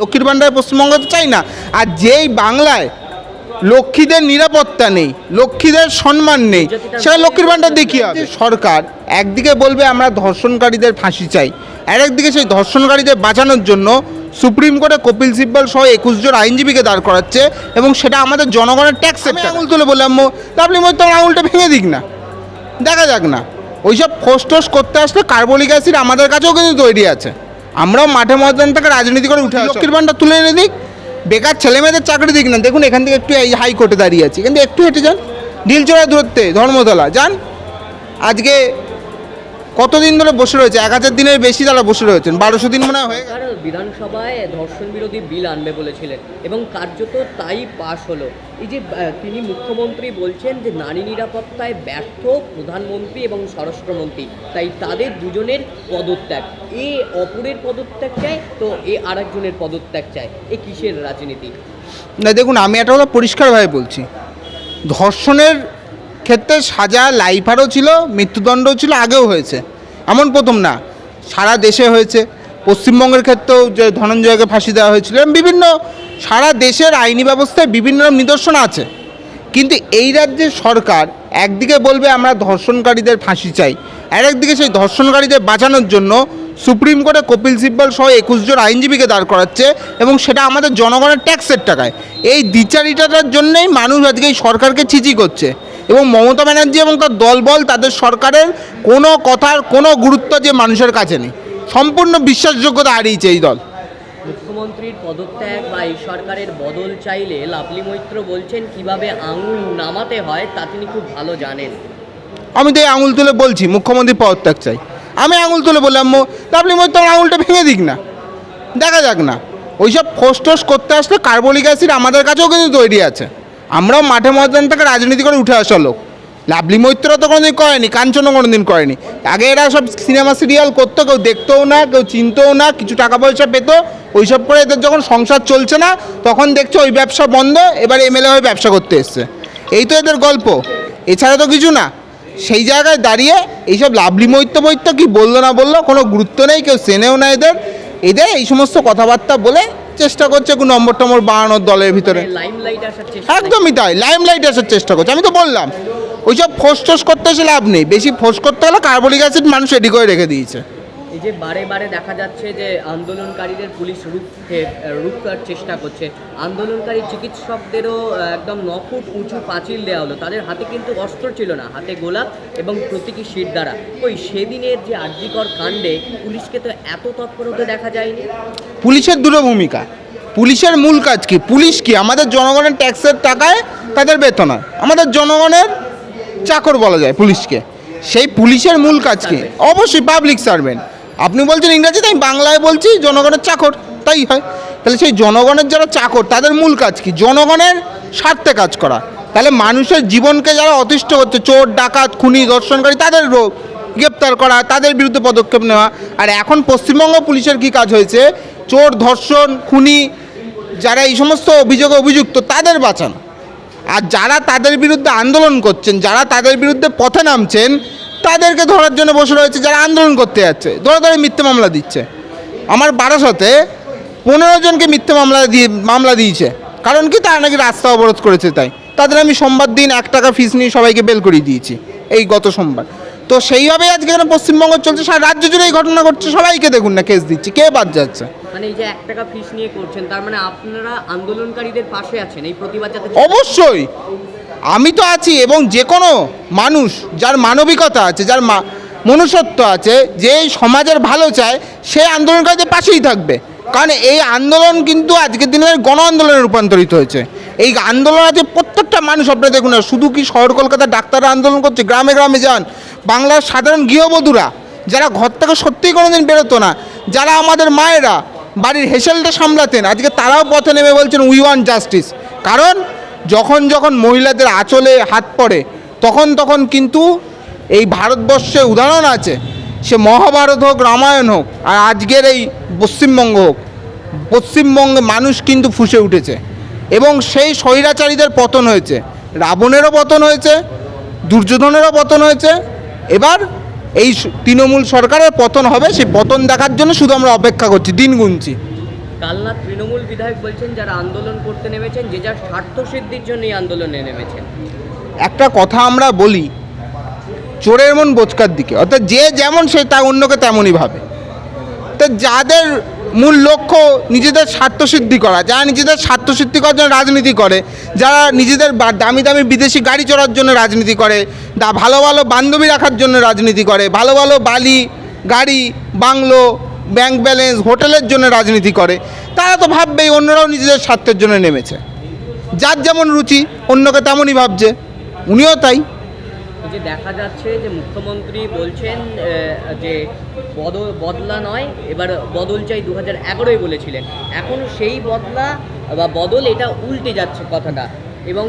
লক্ষ্মীর ভাণ্ডার পশ্চিমবঙ্গে তো চাই না। আর যেই বাংলায় লক্ষ্মীদের নিরাপত্তা নেই লক্ষ্মীদের সম্মান নেই সেটা লক্ষ্মীর ভাণ্ডার কী হবে? সরকার একদিকে বলবে আমরা ধর্ষণকারীদের ফাঁসি চাই আর একদিকে সেই ধর্ষণকারীদের বাঁচানোর জন্য সুপ্রিম কোর্টে কপিল সিব্বল সহ একুশ জন আইনজীবীকে দাঁড় করাচ্ছে এবং সেটা আমাদের জনগণের ট্যাক্সের আঙুল তুলে বললাম তা আপনি মধ্যে আমার আঙুলটা ভেঙে দিক না। দেখা যাক না। ওইসব ফোস টোস করতে আসলে কার্বলিক অ্যাসিড আমাদের কাছেও কিন্তু তৈরি আছে। আমরাও মাঠে ময়দান থেকে রাজনীতি করে উঠে লক্ষ্মীর ভাণ্ডার তুলে এনে দিক। বেকার ছেলেমেয়েদের চাকরি দিক না। দেখুন এখান থেকে একটু এই হাইকোর্টে দাঁড়িয়ে আছি। কিন্তু একটু হেঁটে যান। ঢিলচড়া দূরত্বে ধর্মতলা। যান। আজকে কতদিন ধরে বসে রয়েছে? এক হাজার দিনের বেশি তারা বসে রয়েছেন। বারোশো দিন মনে হয় বিধানসভায় ধর্ষণ বিরোধী বিল আনবে বলেছিলেন এবং কার্যত তাই পাশ হলো। এই যে তিনি মুখ্যমন্ত্রী বলছেন যে নারী নিরাপত্তায় ব্যর্থ প্রধানমন্ত্রী এবং স্বরাষ্ট্রমন্ত্রী। তাই তাদের দুজনের পদত্যাগ। এ অপরের পদত্যাগ চায় তো এ আরেকজনের পদত্যাগ চায়। এ কিসের রাজনীতি? না দেখুন আমি একটা কথা পরিষ্কারভাবে বলছি। ধর্ষণের ক্ষেত্রে সাজা লাইফারও ছিল, মৃত্যুদণ্ডও ছিল, আগেও হয়েছে। এমন প্রথম না, সারা দেশে হয়েছে। পশ্চিমবঙ্গের ক্ষেত্রেও যে ধনঞ্জয়কে ফাঁসি দেওয়া হয়েছিল বিভিন্ন সারা দেশের আইনি ব্যবস্থায় বিভিন্ন নিদর্শন আছে। কিন্তু এই রাজ্যের সরকার একদিকে বলবে আমরা ধর্ষণকারীদের ফাঁসি চাই, আর একদিকে সেই ধর্ষণকারীদের বাঁচানোর জন্য সুপ্রিম কোর্টে কপিল সিব্বল সহ একুশ জন আইনজীবীকে দাঁড় করাচ্ছে, এবং সেটা আমাদের জনগণের ট্যাক্সের টাকায়। এই দ্বিচারিতাটার জন্যই মানুষ আজকে এই সরকারকে ছিচি করছে। এবং মমতা ব্যানার্জি এবং তার দলবল তাদের সরকারের কোনো কথার কোনো গুরুত্ব যে মানুষের কাছে নেই। সম্পূর্ণ বিশ্বাসযোগ্যতা হারিয়েছে এই দল। মুখ্যমন্ত্রীর পদত্যাগ বা এই সরকারের বদল চাইলে লাভলি মৈত্র বলছেন কীভাবে আঙুল নামাতে হয় তা তিনি খুব ভালো জানেন। আমি তো এই আঙুল তুলে বলছি মুখ্যমন্ত্রী পদত্যাগ চাই। আমি আঙুল তুলে বললাম মো- তা আপনি মধ্যে আঙুলটা ভেঙে দিক না। দেখা যাক না। ওইসব ফোস টোস করতে আসলে কার্বলিক অ্যাসিড আমাদের কাছেও কিন্তু তৈরি আছে। আমরাও মাঠে ময়দান থেকে রাজনীতি করে উঠে আসা লোক। লাভলি মৈত্র তো কোনোদিন করেনি, কাঞ্চনও কোনোদিন করেনি। আগে এরা সব সিনেমা, সিরিয়াল করতো, কেউ দেখতেও না, কেউ চিনতেও না, কিছু টাকা পয়সা পেতো, ওইসব করে এদের যখন সংসার চলছে না, তখন দেখছে ওই ব্যবসা বন্ধ, এবার এমএলএ হয়ে ব্যবসা করতে এসছে। এই তো এদের গল্প। এছাড়া তো কিছু না। সেই জায়গায় দাঁড়িয়ে এইসব লাভলি মৈত্য মৈত্য কি বলল না বলল কোনো গুরুত্ব নেই, কেউ চেনেও না এদের। এদের এই সমস্ত কথাবার্তা বলে চেষ্টা করছে কোনো নম্বর টম্বর বাড়ানোর দলের ভিতরে। লাইমলাইট চেষ্টা একদমই তাই লাইম লাইট আসার চেষ্টা করছে। আমি তো বললাম ওইসব ফোস টোস করতে এসে লাভ নেই। বেশি ফোস করতে হলে কার্বলিক অ্যাসিড মানুষ রেডি করে রেখে দিয়েছে। এই যে বারে বারে দেখা যাচ্ছে যে আন্দোলনকারীদের পুলিশ রুখতে রুখার চেষ্টা করছে। আন্দোলনকারী চিকিৎসকদেরও একদম ন ফুট উঁচু পাঁচিল দেওয়া হলো। তাদের হাতে কিন্তু অস্ত্র ছিল না হাতে গোলাপ এবং প্রতীকী শির দ্বারা। ওই সেদিনের যে আর্যিকর কাণ্ডে পুলিশকে তো এত তৎপর হতে দেখা যায়নি? পুলিশের দুটো ভূমিকা। পুলিশের মূল কাজ কি? পুলিশ কি? আমাদের জনগণের ট্যাক্সের টাকায় তাদের বেতন হয়। আমাদের জনগণের চাকর বলা যায় পুলিশকে। সেই পুলিশের মূল কাজ কি? অবশ্যই পাবলিক সার্ভেন্ট আপনি বলছেন ইংরেজিতে, আমি বাংলায় বলছি, জনগণের চাকর, তাই হয়। তাহলে সেই জনগণের যারা চাকর, তাদের মূল কাজ কি? জনগণের স্বার্থে কাজ করা। তাহলে মানুষের জীবনকে যারা অতিষ্ঠ হচ্ছে চোর, ডাকাত, খুনি, ধর্ষণকারী, তাদের রোগ, গ্রেপ্তার করা, তাদের বিরুদ্ধে পদক্ষেপ নেওয়া। আর এখন পশ্চিমবঙ্গ পুলিশের কি কাজ হয়েছে? চোর, ধর্ষণ, খুনি, যারা এই সমস্ত অভিযোগে অভিযুক্ত, তাদের বাঁচানো। আর যারা তাদের বিরুদ্ধে আন্দোলন করছেন, যারা তাদের বিরুদ্ধে পথে নামছেন তাদেরকে ধরার জন্য বসে রয়েছে, যারা আন্দোলন করতে যাচ্ছে। ধরে ধরে মিথ্যে মামলা দিচ্ছে। আমার বারাসতে পনেরো জনকে মিথ্যে মামলা দিয়ে মামলা দিয়েছে। কারণ কি? তারা নাকি রাস্তা অবরোধ করেছে তাই। তাদের আমি সোমবার দিন এক টাকা ফিস নিয়ে সবাইকে বেল করিয়ে দিয়েছি। এই গত সোমবার। তো সেইভাবেই আজকে এখানে পশ্চিমবঙ্গ চলছে সারা রাজ্য জুড়ে এই ঘটনা ঘটছে সবাইকে দেখুন না কেস দিচ্ছে কে বাদ যাচ্ছে? মানে এই যে এক টাকা ফিস নিয়ে করছেন তার মানে আপনারা আন্দোলনকারীদের পাশে আছেন এই প্রতিবাদ অবশ্যই আমি তো আছি এবং যে কোনো মানুষ যার মানবিকতা আছে যার মা- মনুষ্যত্ব আছে যে সমাজের ভালো চায় সে আন্দোলনকারীদের পাশেই থাকবে। কারণ এই আন্দোলন কিন্তু আজকের দিনে গণ আন্দোলনে রূপান্তরিত হয়েছে। এই আন্দোলন আছে প্রত্যেকটা মানুষ আপনারা দেখুন না, শুধু কি শহর কলকাতার ডাক্তাররা আন্দোলন করছে, গ্রামে গ্রামে যান, বাংলার সাধারণ গৃহবধূরা, যারা ঘর থেকে সত্যিই কোনোদিন বেরোতো না, যারা আমাদের মায়েরা বাড়ির হেসেলটা সামলাতেন, আজকে তারাও পথে নেমে বলছেন উই ওয়ান জাস্টিস কারণ যখন যখন মহিলাদের আঁচলে হাত পড়ে, তখন তখন কিন্তু এই ভারতবর্ষে উদাহরণ আছে, সে মহাভারত হোক, রামায়ণ হোক, আর আজকের এই পশ্চিমবঙ্গ হোক, পশ্চিমবঙ্গে মানুষ কিন্তু ফুসে উঠেছে। এবং সেই স্বৈরাচারীদের পতন হয়েছে। রাবণেরও পতন হয়েছে দুর্যোধনেরও পতন হয়েছে। এবার এই তৃণমূল সরকারের পতন হবে সেই পতন দেখার জন্য শুধু আমরা অপেক্ষা করছি দিন গুনছি। কালনা তৃণমূল বিধায়ক বলছেন যারা আন্দোলন করতে নেমেছেন যে যার স্বার্থ সিদ্ধির জন্য এই আন্দোলনে নেমেছেন। একটা কথা আমরা বলি চোরের মন বোচকার দিকে। অর্থাৎ যে যেমন সে তা অন্যকে তেমনই ভাবে। তা যাদের মূল লক্ষ্য নিজেদের স্বার্থসিদ্ধি করা। যারা নিজেদের স্বার্থসিদ্ধি করার জন্য রাজনীতি করে, যারা নিজেদের দামি দামি বিদেশি গাড়ি চড়ার জন্য রাজনীতি করে ভালো ভালো বান্ধবী রাখার জন্য রাজনীতি করে, ভালো ভালো বালি, গাড়ি, বাংলো ব্যাংক ব্যালেন্স হোটেলের জন্য রাজনীতি করে, তারা তো ভাববেই অন্যরাও নিজেদের স্বার্থের জন্য নেমেছে। যার যেমন রুচি, অন্যকে তেমনই ভাবছে। উনিও তাই। যে দেখা যাচ্ছে যে মুখ্যমন্ত্রী বলছেন যে বদল বদলা নয়, এবার বদল চাই দু হাজার বলেছিলেন। এখন সেই বদলা বা বদল এটা উল্টে যাচ্ছে কথাটা। এবং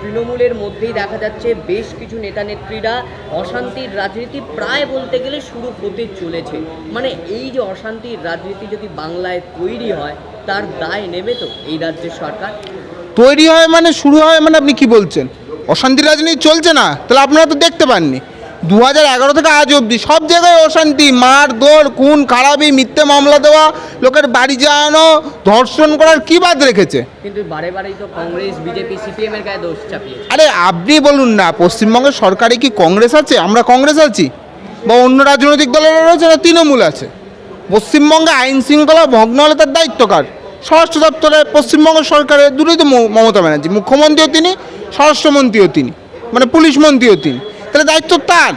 তৃণমূলের মধ্যেই দেখা যাচ্ছে বেশ কিছু নেতা নেত্রীরা অশান্তির রাজনীতি প্রায় বলতে গেলে শুরু হতে চলেছে। মানে এই যে অশান্তির রাজনীতি যদি বাংলায় তৈরি হয়, তার দায় নেবে তো এই রাজ্যের সরকার? তৈরি হয় মানে শুরু হয় মানে আপনি কি বলছেন? অশান্তি রাজনীতি চলছে না তাহলে আপনারা তো দেখতে পাননি। দু হাজার এগারো থেকে আজ অবধি সব জায়গায় অশান্তি মার দৌড় খুন খারাপি মিথ্যে মামলা দেওয়া লোকের বাড়ি যাওয়ানো ধর্ষণ করার কি বাদ রেখেছে? কিন্তু বারে বারেই তো কংগ্রেস বিজেপি সিপিএম এর গায়ে দোষ চাপিয়েছে। আরে আপনি বলুন না পশ্চিমবঙ্গের সরকারে কি কংগ্রেস আছে? আমরা কংগ্রেস আছি? বা অন্য রাজনৈতিক দলের রয়েছে না তৃণমূল আছে? পশ্চিমবঙ্গে আইন শৃঙ্খলা ভগ্ন হলে তার দায়িত্ব কার? স্বরাষ্ট্র দপ্তরে পশ্চিমবঙ্গ সরকারের দুটোই তো মমতা ব্যানার্জি মুখ্যমন্ত্রীও তিনি স্বরাষ্ট্রমন্ত্রীও তিনি মানে পুলিশ মন্ত্রীও তিনি। তাহলে দায়িত্ব তার।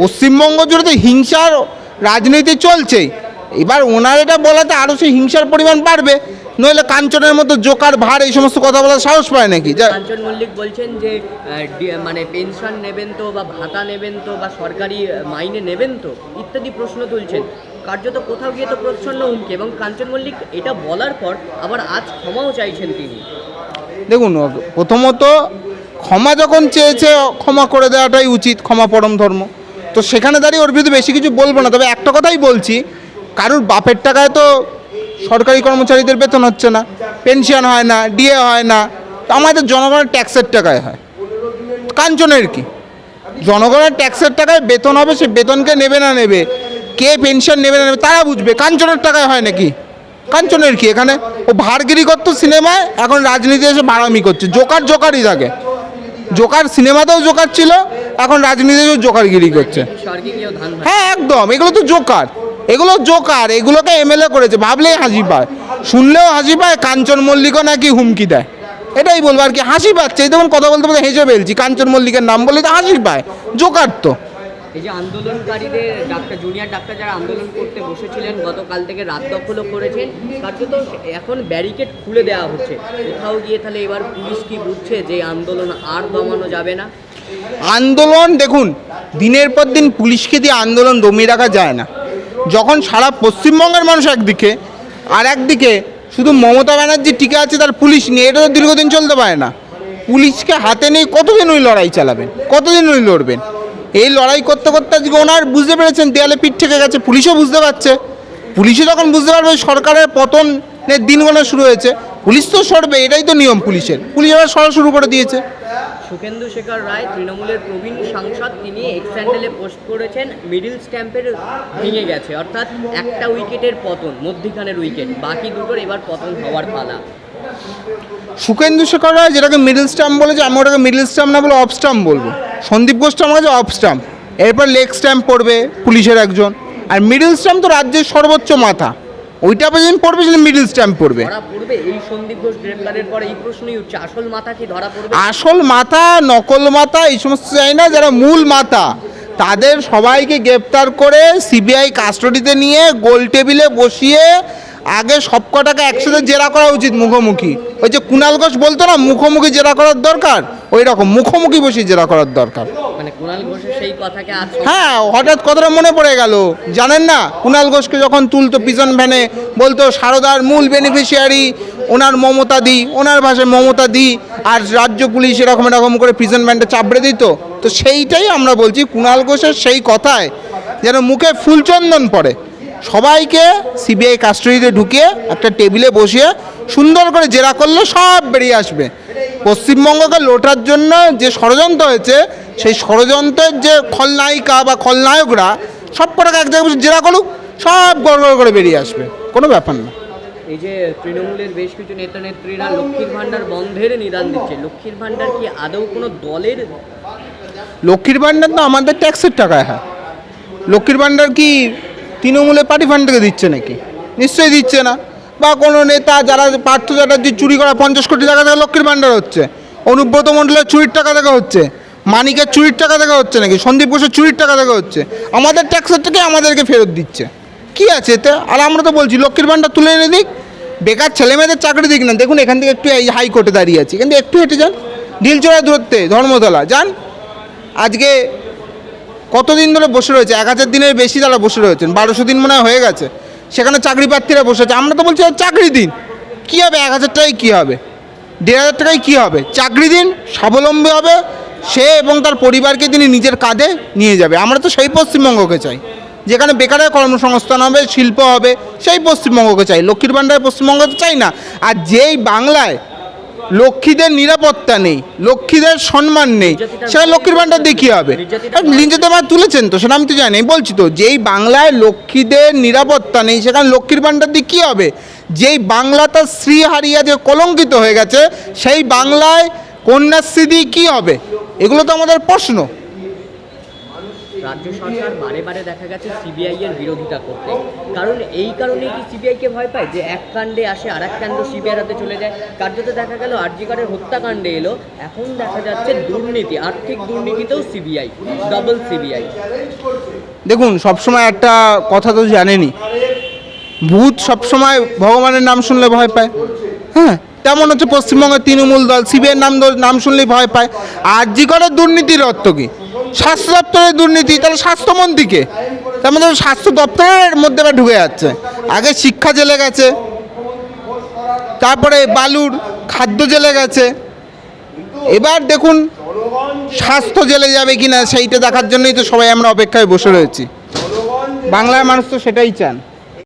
পশ্চিমবঙ্গ জুড়ে তো হিংসার রাজনীতি চলছেই এবার ওনার এটা বলাতে আরও সেই হিংসার পরিমাণ বাড়বে। নইলে কাঞ্চনের মতো জোকার ভার এই সমস্ত কথা বলার সাহস পায় নাকি? যা কাঞ্চন মল্লিক বলছেন যে মানে পেনশন নেবেন তো বা ভাতা নেবেন তো বা সরকারি মাইনে নেবেন তো ইত্যাদি প্রশ্ন তুলছেন। কার্যত কোথাও গিয়ে তো প্রচ্ছন্ন হুমকি এবং কাঞ্চন মল্লিক এটা বলার পর আবার আজ ক্ষমাও চাইছেন তিনি। দেখুন প্রথমত ক্ষমা যখন চেয়েছে, ক্ষমা করে দেওয়াটাই উচিত, ক্ষমা পরম ধর্ম। তো সেখানে দাঁড়িয়ে ওর বিরুদ্ধে বেশি কিছু বলব না, তবে একটা কথাই বলছি, কারুর বাপের টাকায় তো সরকারি কর্মচারীদের বেতন হচ্ছে না, পেনশন হয় না, ডিএ হয় না আমাদের জনগণের ট্যাক্সের টাকায় হয়। কাঞ্চনের কি? জনগণের ট্যাক্সের টাকায় বেতন হবে, সে বেতনকে নেবে না নেবে, কে পেনশন নেবে না নেবে, তারা বুঝবে। কাঞ্চনের টাকায় হয় নাকি? কাঞ্চনের কি এখানে? ও ভারগিরি করতো সিনেমায়, এখন রাজনীতি এসে ভাড়ামি করছে, জোকার জোকারই থাকে। জোকার সিনেমাতেও জোকার ছিল, এখন রাজনীতিতেও জোকারগিরি করছে। হ্যাঁ একদম, এগুলো তো জোকার। এগুলো জোকার, এগুলোকে এমএলএ করেছে, ভাবলেই হাসি পায়। শুনলেও হাসি পায়, কাঞ্চন মল্লিকও নাকি হুমকি দেয়। এটাই বলব, আর কি হাসি পাচ্ছে, এই দেখুন কথা বলতে বলতে হেসে ফেলছি, কাঞ্চন মল্লিকের নাম বলে তো হাসি পায়, জোকার তো। এই যে আন্দোলনকারীদের ডাক্তার জুনিয়র ডাক্তার যারা আন্দোলন করতে বসেছিলেন, গতকাল থেকে রাত দখলও করেছেন কার্যত এখন ব্যারিকেড খুলে দেওয়া হচ্ছে। কোথাও গিয়ে তাহলে এবার পুলিশ কি বুঝছে যে আন্দোলন আর দমানো যাবে না? আন্দোলন, দেখুন, দিনের পর দিন পুলিশকে দিয়ে আন্দোলন দমিয়ে রাখা যায় না। যখন সারা পশ্চিমবঙ্গের মানুষ একদিকে, আর একদিকে শুধু মমতা ব্যানার্জি টিকে আছে তার পুলিশ নিয়ে, এটা তো দীর্ঘদিন চলতে পারে না। পুলিশকে হাতে নিয়ে কতদিন ওই লড়াই চালাবেন? কতদিন ওই লড়বেন? এই লড়াই করতে করতে আজকে ওনার বুঝতে পেরেছেন দেয়ালে পিঠ থেকে গেছে পুলিশও বুঝতে পারছে। পুলিশও যখন বুঝতে পারবে সরকারের পতনের দিনগুলো শুরু হয়েছে। পুলিশ তো সরবে এটাই তো নিয়ম পুলিশের। পুলিশ এবার সরা শুরু করে দিয়েছে। সুখেন্দু শেখর রায় তৃণমূলের প্রবীণ সাংসদ তিনি এক্স স্যান্ডেলে পোস্ট করেছেন মিডিল স্ট্যাম্পের ভেঙে গেছে। অর্থাৎ একটা উইকেটের পতন মধ্যিখানের উইকেট বাকি দুটোর এবার পতন হওয়ার পালা। সুখেন্দু শেখর রায় যেটাকে মিডল স্টাম্প বলেছে আমি ওটাকে মিডল স্টাম্প না বলে অফ স্টাম্প বলব। সন্দীপ ঘোষ আমার কাছে অফ স্ট্যাম্প এরপর লেগ স্ট্যাম্প পড়বে পুলিশের একজন। আর মিডল স্ট্যাম্প তো রাজ্যের সর্বোচ্চ মাথা। ওইটা যেদিন পড়বে সেদিন মিডল স্ট্যাম্প পড়বে। আসল মাথা নকল মাথা এই সমস্ত চাই না যারা মূল মাথা তাদের সবাইকে গ্রেপ্তার করে সিবিআই কাস্টডিতে নিয়ে গোল টেবিলে বসিয়ে আগে সব কটাকে একসাথে জেরা করা উচিত মুখোমুখি। ওই যে কুণাল ঘোষ বলতো না মুখোমুখি জেরা করার দরকার? ওই রকম মুখোমুখি বসিয়ে জেরা করার দরকার। মানে হ্যাঁ হঠাৎ কথাটা মনে পড়ে গেল। জানেন না কুণাল ঘোষকে যখন তুলতো পিছন ভ্যানে বলতো সারদার মূল বেনিফিশিয়ারি ওনার মমতা দি ওনার ভাষায় মমতা দি আর রাজ্য পুলিশ এরকম এরকম করে প্রিজন ভ্যানটা চাপড়ে দিত। তো সেইটাই আমরা বলছি কুণাল ঘোষের সেই কথায় যেন মুখে ফুলচন্দন পড়ে। সবাইকে সিবিআই কাস্টডিতে ঢুকিয়ে একটা টেবিলে বসিয়ে সুন্দর করে জেরা করলে সব বেরিয়ে আসবে। পশ্চিমবঙ্গকে লোটার জন্য যে ষড়যন্ত্র হয়েছে সেই ষড়যন্ত্রের যে খলনায়িকা বা খলনায়করা সব কটাকে এক জায়গায় বসে জেরা করুক সব গড় গড় করে বেরিয়ে আসবে। কোনো ব্যাপার না। এই যে তৃণমূলের বেশ কিছু নেতা নেত্রীরা লক্ষ্মীর ভাণ্ডার বন্ধের নিদান দিচ্ছে লক্ষ্মীর ভাণ্ডার কি আদৌ কোনো দলের? লক্ষ্মীর ভাণ্ডার তো আমাদের ট্যাক্সের টাকায় হয়। লক্ষ্মীর ভাণ্ডার কি তৃণমূলের পার্টি ফান্ড থেকে দিচ্ছে নাকি? নিশ্চয়ই দিচ্ছে না। বা কোনো নেতা যারা পার্থ চ্যাটার্জি চুরি করা পঞ্চাশ কোটি টাকা থেকে লক্ষ্মীর ভাণ্ডার হচ্ছে, অনুব্রত মণ্ডলের চুরির টাকা থেকে হচ্ছে, মানিকের চুরির টাকা থেকে হচ্ছে নাকি, সন্দীপ ঘোষের চুরির টাকা থেকে হচ্ছে, আমাদের ট্যাক্সের থেকে আমাদেরকে ফেরত দিচ্ছে। কি আছে এতে? আর আমরা তো বলছি, লক্ষ্মীর ভাণ্ডার তুলে এনে দিক, বেকার ছেলেমেয়েদের চাকরি দিক না। দেখুন, এখান থেকে একটু এই হাইকোর্টে দাঁড়িয়ে আছি। কিন্তু একটু হেঁটে যান। ঢিলচড়া ধরতে, ধর্মতলা, যান। আজকে কতদিন ধরে বসে রয়েছে? এক হাজার দিনের বেশি তারা বসে রয়েছেন, বারোশো দিন মনে হয় গেছে। সেখানে চাকরি প্রার্থীরা বসে আছে। আমরা তো বলছি চাকরি দিন। কী হবে? এক হাজার টাকায় কী হবে? দেড় হাজার টাকায় কী হবে? চাকরি দিন, স্বাবলম্বী হবে। সে এবং তার পরিবারকে তিনি নিজের কাঁধে নিয়ে যাবে। আমরা তো সেই পশ্চিমবঙ্গকে চাই। যেখানে বেকারের কর্মসংস্থান হবে, শিল্প হবে, সেই পশ্চিমবঙ্গকে চাই। লক্ষ্মীর ভাণ্ডারের পশ্চিমবঙ্গ তো চাই না। আর যেই বাংলায় লক্ষ্মীদের নিরাপত্তা নেই লক্ষ্মীদের সম্মান নেই সেটা লক্ষ্মীর ভাণ্ডার দিয়ে কী হবে। লিঞ্জিত মা তুলেছেন তো সেটা আমি তো জানি বলছি তো যেই বাংলায় লক্ষ্মীদের নিরাপত্তা নেই সেখানে লক্ষ্মীর ভাণ্ডার দিয়ে কী হবে। যেই বাংলা তার শ্রী হারিয়া যে কলঙ্কিত হয়ে গেছে সেই বাংলায় কন্যাশ্রী দিয়ে কী হবে? এগুলো তো আমাদের প্রশ্ন। রাজ্য সরকার বারে বারে দেখা গেছে সিবিআই এর বিরোধিতা করতে। কারণ এই কারণে কি সিবিআই কে ভয় পায়? যে এক কাণ্ডে আসে আর এক কাণ্ড সিবিআই হাতে চলে যায়। কার্যত দেখা গেল আরজিকারের হত্যাকাণ্ডে এলো। এখন দেখা যাচ্ছে দুর্নীতি, আর্থিক দুর্নীতিতেও সিবিআই ডাবল সিবিআই দেখুন, সবসময় একটা কথা তো জানেনি। ভূত সবসময় ভগবানের নাম শুনলে ভয় পায়। হ্যাঁ তেমন হচ্ছে পশ্চিমবঙ্গের তৃণমূল দল সিবিআইয়ের নাম নাম শুনলেই ভয় পায়। আর জি করের দুর্নীতির অর্থ কী? স্বাস্থ্য দপ্তরের দুর্নীতি, তাহলে স্বাস্থ্যমন্ত্রীকে তার মধ্যে স্বাস্থ্য দপ্তরের মধ্যে ঢুকে যাচ্ছে। আগে শিক্ষা জেলে গেছে, তারপরে বালুর খাদ্য জেলে গেছে। এবার দেখুন, স্বাস্থ্য জেলে যাবে কিনা সেইটা দেখার জন্যই তো সবাই আমরা অপেক্ষায় বসে রয়েছি। বাংলার মানুষ তো সেটাই চান।